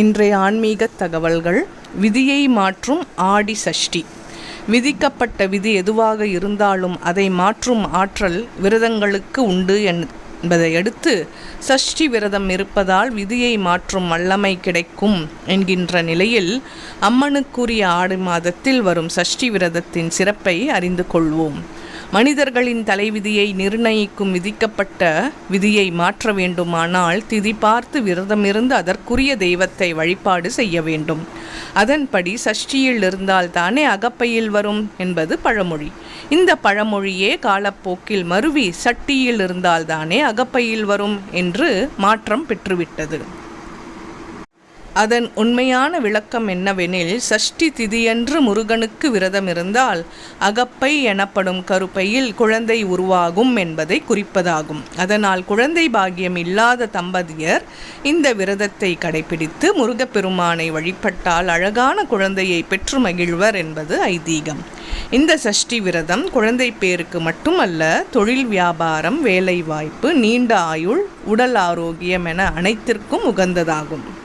இன்றைய ஆன்மீக தகவல்கள் விதியை மாற்றும் ஆடி சஷ்டி. விதிக்கப்பட்ட விதி எதுவாக இருந்தாலும் அதை மாற்றும் ஆற்றல் விரதங்களுக்கு உண்டு என்பதை அடுத்து சஷ்டி விரதம் இருப்பதால் விதியை மாற்றும் வல்லமை கிடைக்கும் என்கின்ற நிலையில் அம்மனுக்குரிய ஆடி மாதத்தில் வரும் சஷ்டி விரதத்தின் சிறப்பை அறிந்து கொள்வோம். மனிதர்களின் தலைவிதியை நிர்ணயிக்கும் விதிக்கப்பட்ட விதியை மாற்ற வேண்டுமானால் திதி பார்த்து விரதமிருந்து அதற்குரிய தெய்வத்தை வழிபாடு செய்ய வேண்டும். அதன்படி சஷ்டியில் இருந்தால் தானே அகப்பையில் வரும் என்பது பழமொழி. இந்த பழமொழியே காலப்போக்கில் மருவி சட்டியில் இருந்தால் தானே அகப்பையில் வரும் என்று மாற்றம் பெற்றுவிட்டது. அதன் உண்மையான விளக்கம் என்னவெனில் சஷ்டி திதியன்று முருகனுக்கு விரதம் இருந்தால் அகப்பை எனப்படும் கருப்பையில் குழந்தை உருவாகும் என்பதை குறிப்பதாகும். அதனால் குழந்தை பாகியம் இல்லாத தம்பதியர் இந்த விரதத்தை கடைபிடித்து முருகப்பெருமானை வழிபட்டால் அழகான குழந்தையை பெற்று மகிழ்வர் என்பது ஐதீகம். இந்த சஷ்டி விரதம் குழந்தை பேருக்கு மட்டுமல்ல தொழில் வியாபாரம் வேலைவாய்ப்பு நீண்ட ஆயுள் உடல் ஆரோக்கியம் என அனைத்திற்கும் உகந்ததாகும்.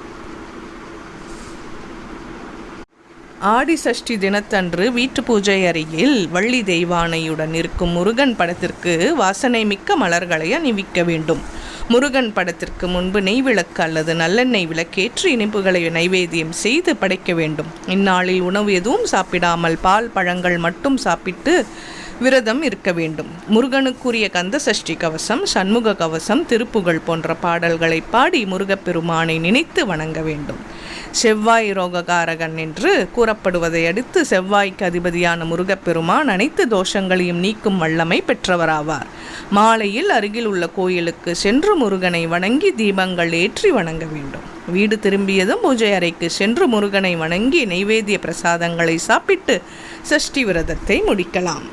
ஆடி சஷ்டி தினத்தன்று வீட்டு பூஜை அறையில் வள்ளி தெய்வானையுடன் இருக்கும் முருகன் படத்திற்கு வாசனை மிக்க மலர்களை அணிவிக்க வேண்டும். முருகன் படத்திற்கு முன்பு நெய் விளக்கு அல்லது நல்லெண்ணெய் விளக்கேற்று இனிப்புகளை நைவேத்தியம் செய்து படைக்க வேண்டும். இந்நாளில் உணவு எதுவும் சாப்பிடாமல் பால் பழங்கள் மட்டும் சாப்பிட்டு விரதம் இருக்க வேண்டும். முருகனுக்குரிய கந்த சஷ்டி கவசம் சண்முக கவசம் திருப்புகழ் போன்ற பாடல்களை பாடி முருகப்பெருமானை நினைத்து வணங்க வேண்டும். செவ்வாய் ரோககாரகன் என்று கூறப்படுவதை அடுத்து செவ்வாய்க்கு அதிபதியான முருகப்பெருமான் அனைத்து தோஷங்களையும் நீக்கும் வல்லமை பெற்றவராவார். மாலையில் அருகில் உள்ள கோயிலுக்கு சென்று முருகனை வணங்கி தீபங்கள் ஏற்றி வணங்க வேண்டும். வீடு திரும்பியதும் பூஜை அறைக்கு சென்று முருகனை வணங்கி நைவேத்திய பிரசாதங்களை சாப்பிட்டு சஷ்டி விரதத்தை முடிக்கலாம்.